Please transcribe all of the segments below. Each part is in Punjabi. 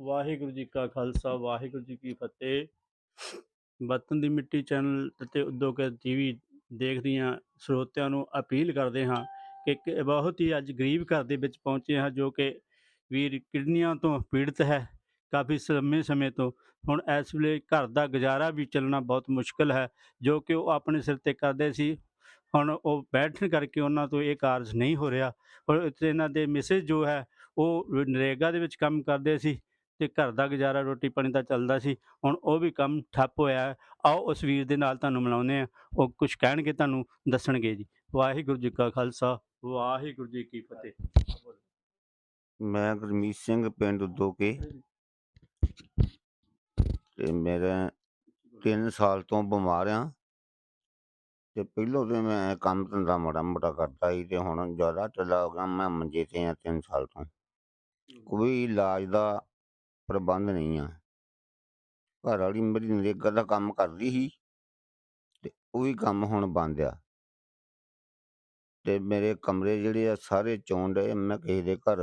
ਵਾਹਿਗੁਰੂ ਜੀ ਕਾ ਖਾਲਸਾ, ਵਾਹਿਗੁਰੂ ਜੀ ਕੀ ਫਤਿਹ। ਵਤਨ ਦੀ ਮਿੱਟੀ ਚੈਨਲ ਅਤੇ ਉਦਯੋਗ ਟੀਵੀ ਦੇਖਦੀਆਂ ਸਰੋਤਿਆਂ ਨੂੰ ਅਪੀਲ ਕਰਦੇ ਹਾਂ ਕਿ ਬਹੁਤ ਹੀ ਅੱਜ ਗਰੀਬ ਘਰ ਦੇ ਵਿੱਚ ਪਹੁੰਚੇ ਹਾਂ, ਜੋ ਕਿ ਵੀਰ ਕਿਡਨੀਆਂ ਤੋਂ ਪੀੜਤ ਹੈ ਕਾਫੀ ਲੰਮੇ ਸਮੇਂ ਤੋਂ। ਹੁਣ ਇਸ ਵੇਲੇ ਘਰ ਦਾ ਗੁਜ਼ਾਰਾ ਵੀ ਚੱਲਣਾ ਬਹੁਤ ਮੁਸ਼ਕਲ ਹੈ, ਜੋ ਕਿ ਉਹ ਆਪਣੇ ਸਿਰ ਤੇ ਕਰਦੇ ਸੀ। ਹੁਣ ਉਹ ਬੈਠਣ ਕਰਕੇ ਉਹਨਾਂ ਤੋਂ ਇਹ ਕਾਰਜ ਨਹੀਂ ਹੋ ਰਿਹਾ। ਔਰ ਇਹਨਾਂ ਦੇ ਮਿਸਿਸ ਜੋ ਹੈ, ਉਹ ਨਰੇਗਾ ਦੇ ਵਿੱਚ ਕੰਮ ਕਰਦੇ ਸੀ। ਤੇ ਘਰ ਦਾ ਗੁਜ਼ਾਰਾ ਰੋਟੀ ਪਾਣੀ ਦਾ ਚੱਲਦਾ ਸੀ ਹੁਣ ਉਹ ਵੀ ਕੰਮ ਠੱਪ ਹੋਇਆ ਆਓ ਉਸ ਵੀਰ ਦੇ ਨਾਲ ਤੁਹਾਨੂੰ ਮਿਲਾਉਂਦੇ ਆ ਉਹ ਕੁਝ ਕਹਿਣਗੇ ਤੁਹਾਨੂੰ ਦੱਸਣਗੇ ਜੀ। ਵਾਹਿਗੁਰੂ ਜੀ ਕਾ ਖਾਲਸਾ ਵਾਹਿਗੁਰੂ ਜੀ ਕੀ ਫਤਿਹ। ਮੈਂ ਗੁਰਮੀਤ ਸਿੰਘ ਪਿੰਡ ਉਦੋਕੇ ਤੇ ਮੇਰਾ 3 ਸਾਲ ਤੋਂ ਬਿਮਾਰ ਆ ਤੇ ਪਹਿਲੋਂ ਤੇ ਮੈਂ ਕੰਮ ਧੰਦਾ ਮਾੜਾ ਮੋਟਾ ਕਰਦਾ ਸੀ ਤੇ ਹੁਣ ਜ਼ਿਆਦਾ ਢਿੱਲਾ ਹੋ ਗਿਆ। ਮੈਂ ਮੰਜੇ ਤੇ ਆ 3 ਸਾਲ ਤੋਂ। ਕੋਈ ਇਲਾਜ ਦਾ ਪ੍ਰਬੰਧ ਨਹੀਂ ਆ। ਘਰ ਵਾਲੀ ਮੇਰੀ ਨਰੇਗਾ ਦਾ ਕੰਮ ਕਰਦੀ ਸੀ ਤੇ ਉਹ ਵੀ ਕੰਮ ਹੁਣ ਬੰਦ ਆ। ਤੇ ਮੇਰੇ ਕਮਰੇ ਜਿਹੜੇ ਆ ਸਾਰੇ ਚੋਣ ਡਏ ਮੈਂ ਕਿਸੇ ਦੇ ਘਰ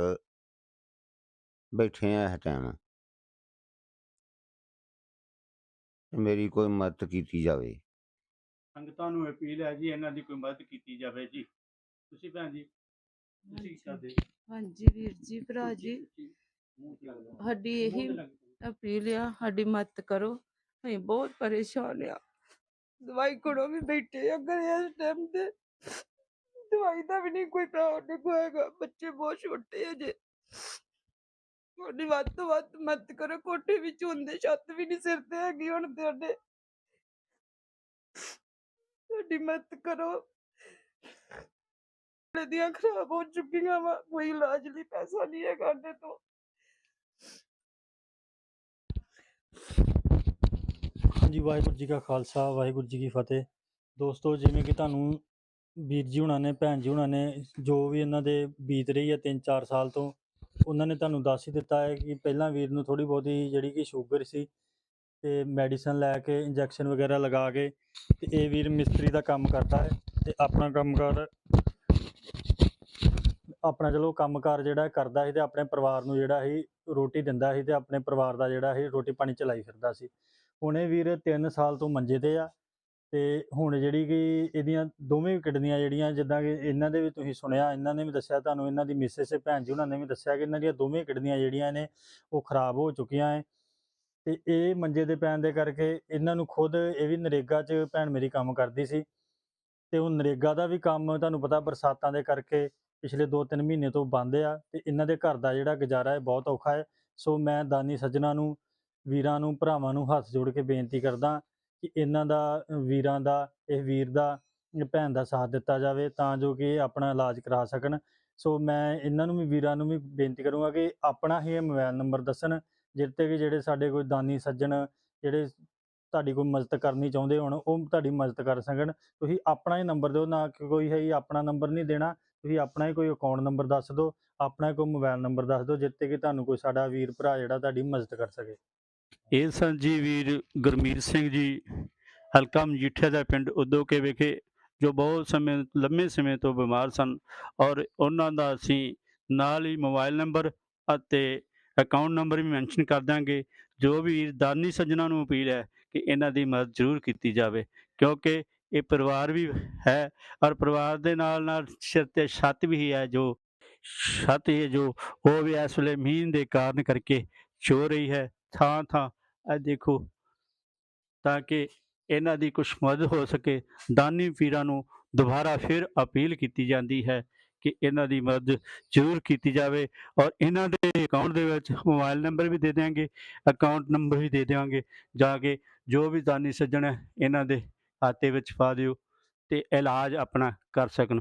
ਬੈਠੇ ਆ ਇਸ ਟਾਈਮ ਤੇ ਮੇਰੀ ਕੋਈ ਮਦਦ ਕੀਤੀ ਜਾਵੇ। ਸੰਗਤਾਂ ਨੂੰ ਅਪੀਲ ਹੈ ਜੀ ਇਹਨਾਂ ਦੀ ਕੋਈ ਮਦਦ ਕੀਤੀ ਜਾਵੇ ਜੀ। ਤੁਸੀਂ ਭੈਣ ਜੀ ਤੁਸੀਂ ਕੀ ਕਰਦੇ? ਹਾਂਜੀ ਵੀਰ ਜੀ ਭਰਾ ਜੀ। ਸਾਡੀ ਇਹੀ। ਅਪੀਲ ਆ ਸਾਡੀ ਮਦਦ ਕਰੋ। ਅਸੀਂ ਬਹੁਤ ਪਰੇਸ਼ਾਨ ਆ। ਦਵਾਈ ਕੋਲੋਂ ਵੀ ਬੈਠੇ ਆ ਘਰੇ ਇਸ ਟਾਈਮ ਤੇ। ਦਵਾਈ ਦਾ ਵੀ ਨਹੀਂ ਕੋਈ ਪੈਸਾ ਕੋ ਹੈਗਾ। ਬੱਚੇ ਬਹੁਤ ਛੋਟੇ ਆ ਜੇ। ਤੁਹਾਡੀ ਵੱਧ ਤੋਂ ਵੱਧ ਮਦਦ ਕਰੋ। ਕੋਠੇ ਵਿੱਚ ਹੁੰਦੇ ਛੱਤ ਵੀ ਨਹੀਂ ਸਿਰ ਤੇ ਹੈਗੀ ਹੁਣ ਤੁਹਾਡੇ ਤੁਹਾਡੀ ਮਦਦ ਕਰੋ। ਦੀਆਂ ਖਰਾਬ ਹੋ ਚੁੱਕੀਆਂ ਵਾ। ਕੋਈ ਇਲਾਜ ਲਈ ਪੈਸਾ ਨਹੀਂ ਹੈ ਸਾਡੇ ਤੋਂ। ਹਾਂਜੀ, ਵਾਹਿਗੁਰੂ ਜੀ ਕਾ ਖਾਲਸਾ, ਵਾਹਿਗੁਰੂ ਜੀ ਕੀ ਫਤਿਹ। ਦੋਸਤੋ, ਜਿਵੇਂ ਕਿ ਤੁਹਾਨੂੰ ਵੀਰ ਜੀ ਹੁਣਾਂ ਨੇ, ਭੈਣ ਜੀ ਹੁਣਾਂ ਨੇ ਜੋ ਵੀ ਇਹਨਾਂ ਦੇ ਬੀਤ ਰਹੀ ਹੈ 3-4 ਸਾਲ ਤੋਂ, ਉਹਨਾਂ ਨੇ ਤੁਹਾਨੂੰ ਦੱਸ ਹੀ ਦਿੱਤਾ ਹੈ ਕਿ ਪਹਿਲਾਂ ਵੀਰ ਨੂੰ ਥੋੜੀ ਬਹੁਤੀ ਜਿਹੜੀ ਕਿ ਸ਼ੂਗਰ ਸੀ ਤੇ ਮੈਡੀਸਨ ਲੈ ਕੇ, ਇੰਜੈਕਸ਼ਨ ਵਗੈਰਾ ਲਗਾ ਕੇ ਤੇ ਇਹ ਵੀਰ ਮਿਸਤਰੀ ਦਾ ਕੰਮ ਕਰਦਾ ਹੈ ਤੇ ਆਪਣਾ ਕੰਮਕਾਰ ਆਪਣਾ ਚਲੋ ਕੰਮਕਾਰ ਜਿਹੜਾ ਕਰਦਾ ਸੀ ਤੇ ਆਪਣੇ ਪਰਿਵਾਰ ਨੂੰ ਜਿਹੜਾ ਸੀ ਰੋਟੀ ਦਿੰਦਾ ਸੀ ਤੇ ਆਪਣੇ ਪਰਿਵਾਰ ਦਾ ਜਿਹੜਾ ਸੀ ਰੋਟੀ ਪਾਣੀ ਚਲਾਈ ਫਿਰਦਾ ਸੀ। ਹੁਣ ਇਹ ਵੀਰ 3 ਸਾਲ ਤੋਂ ਮੰਜੇ ਤੇ ਆ ਤੇ ਹੁਣ ਜਿਹੜੀ ਕਿ ਇਹਦੀਆਂ ਦੋਵੇਂ ਕਿਡਨੀਆਂ ਜਿਹੜੀਆਂ ਜਿੱਦਾਂ ਕਿ ਇਹਨਾਂ ਦੇ ਵੀ ਤੁਸੀਂ ਸੁਣਿਆ, ਇਹਨਾਂ ਨੇ ਵੀ ਦੱਸਿਆ ਤੁਹਾਨੂੰ, ਇਹਨਾਂ ਦੀ ਮਿਸਿਸ ਭੈਣ ਜੀ ਉਹਨਾਂ ਨੇ ਵੀ ਦੱਸਿਆ ਕਿ ਇਹਨਾਂ ਦੀਆਂ ਦੋਵੇਂ ਕਿਡਨੀਆਂ ਜਿਹੜੀਆਂ ਨੇ ਉਹ ਖਰਾਬ ਹੋ ਚੁੱਕੀਆਂ ਹੈ ਤੇ ਇਹ ਮੰਜੇ ਦੇ ਪੈਣ ਦੇ ਕਰਕੇ ਇਹਨਾਂ ਨੂੰ ਖੁਦ ਇਹ ਵੀ ਨਰੇਗਾ 'ਚ ਭੈਣ ਮੇਰੀ ਕੰਮ ਕਰਦੀ ਸੀ। ਤੇ ਉਹ ਨਰੇਗਾ ਦਾ ਵੀ ਕੰਮ ਤੁਹਾਨੂੰ ਪਤਾ ਬਰਸਾਤਾਂ ਦੇ ਕਰਕੇ ਪਿਛਲੇ 2-3 ਮਹੀਨੇ ਤੋਂ ਬੰਦ ਆ ਤੇ ਇਹਨਾਂ ਦੇ ਘਰ ਦਾ ਜਿਹੜਾ ਗੁਜ਼ਾਰਾ ਹੈ ਬਹੁਤ ਔਖਾ ਹੈ। ਸੋ ਮੈਂ ਦਾਨੀ ਸੱਜਣਾ ਨੂੰ, ਵੀਰਾਂ ਨੂੰ, ਭਰਾਵਾਂ ਨੂੰ ਹੱਥ ਜੋੜ ਕੇ ਬੇਨਤੀ ਕਰਦਾ ਕਿ ਇਹਨਾਂ ਦਾ, ਵੀਰਾਂ ਦਾ, ਇਹ ਵੀਰ ਦਾ ਭੈਣ ਦਾ ਸਾਥ ਦਿੱਤਾ ਜਾਵੇ ਤਾਂ ਜੋ ਕਿ ਇਹ ਆਪਣਾ ਇਲਾਜ ਕਰਾ ਸਕਣ। ਸੋ ਮੈਂ ਇਹਨਾਂ ਨੂੰ ਵੀ, ਵੀਰਾਂ ਨੂੰ ਵੀ ਬੇਨਤੀ ਕਰੂੰਗਾ ਕਿ ਆਪਣਾ ਹੀ ਇਹ ਮੋਬਾਈਲ ਨੰਬਰ ਦੱਸਣ ਜਿਹਦੇ ਕਿ ਜਿਹੜੇ ਸਾਡੇ ਕੋਈ ਦਾਨੀ ਸੱਜਣ, ਜਿਹੜੇ ਤੁਹਾਡੀ ਕੋਈ ਮਦਦ ਕਰਨੀ ਚਾਹੁੰਦੇ ਹੋਣ, ਉਹ ਤੁਹਾਡੀ ਮਦਦ ਕਰ ਸਕਣ। ਤੁਸੀਂ ਆਪਣਾ ਹੀ ਨੰਬਰ ਦਿਓ, ਨਾ ਕਿ ਕੋਈ ਹੈ ਆਪਣਾ ਨੰਬਰ ਨਹੀਂ ਦੇਣਾ। ਤੁਸੀਂ ਆਪਣਾ ਹੀ ਕੋਈ ਅਕਾਊਂਟ ਨੰਬਰ ਦੱਸ ਦਿਓ, ਆਪਣਾ ਹੀ ਕੋਈ ਮੋਬਾਈਲ ਨੰਬਰ ਦੱਸ ਦਿਓ ਜਿੱਤੇ ਕਿ ਤੁਹਾਨੂੰ ਕੋਈ ਸਾਡਾ ਵੀਰ ਭਰਾ ਜਿਹੜਾ ਤੁਹਾਡੀ ਮਦਦ ਕਰ ਸਕੇ। ਇਹ ਸਨ ਜੀ ਵੀਰ ਗੁਰਮੀਤ ਸਿੰਘ ਜੀ, ਹਲਕਾ ਮਜੀਠੀਆ ਦਾ ਪਿੰਡ ਉਦੋਕੇ ਵਿਖੇ, ਜੋ ਬਹੁਤ ਸਮੇਂ, ਲੰਮੇ ਸਮੇਂ ਤੋਂ ਬਿਮਾਰ ਸਨ ਔਰ ਉਹਨਾਂ ਦਾ ਅਸੀਂ ਨਾਲ ਹੀ ਮੋਬਾਈਲ ਨੰਬਰ ਅਤੇ ਅਕਾਊਂਟ ਨੰਬਰ ਵੀ ਮੈਂਸ਼ਨ ਕਰ ਦਾਂਗੇ ਜੋ ਵੀ ਵੀਰ ਦਾਨੀ ਸੱਜਣਾ ਨੂੰ ਅਪੀਲ ਹੈ ਕਿ ਇਹਨਾਂ ਦੀ ਮਦਦ ਜ਼ਰੂਰ ਕੀਤੀ ਜਾਵੇ, ਕਿਉਂਕਿ ਇਹ ਪਰਿਵਾਰ ਵੀ ਹੈ ਔਰ ਪਰਿਵਾਰ ਦੇ ਨਾਲ ਨਾਲ ਸਿਰ ਤੇ ਛੱਤ ਵੀ ਹੈ ਜੋ, ਛੱਤ ਹੈ ਜੋ ਉਹ ਵੀ ਇਸ ਵੇਲੇ ਮੀਂਹ ਦੇ ਕਾਰਨ ਕਰਕੇ ਚੋ ਰਹੀ ਹੈ। ਥਾਂ ਥਾਂ ਇਹ ਦੇਖੋ ਤਾਂ ਕਿ ਇਹਨਾਂ ਦੀ ਕੁਛ ਮਦਦ ਹੋ ਸਕੇ। ਦਾਨੀ ਪੀਰਾਂ ਨੂੰ ਦੁਬਾਰਾ ਫਿਰ ਅਪੀਲ ਕੀਤੀ ਜਾਂਦੀ ਹੈ ਕਿ ਇਹਨਾਂ ਦੀ ਮਦਦ ਜ਼ਰੂਰ ਕੀਤੀ ਜਾਵੇ ਔਰ ਇਹਨਾਂ ਦੇ ਅਕਾਊਂਟ ਦੇ ਵਿੱਚ ਮੋਬਾਈਲ ਨੰਬਰ ਵੀ ਦੇ ਦਿਆਂਗੇ ਅਕਾਊਂਟ ਨੰਬਰ ਵੀ ਦੇ ਦਿਆਂਗੇ, ਜਾ ਕੇ ਜੋ ਵੀ ਦਾਨੀ ਸੱਜਣ ਹੈ, ਇਹਨਾਂ ਦੇ ਖਾਤੇ ਵਿੱਚ ਪਾ ਦਿਓ ਤੇ ਇਲਾਜ ਆਪਣਾ ਕਰ ਸਕਣ।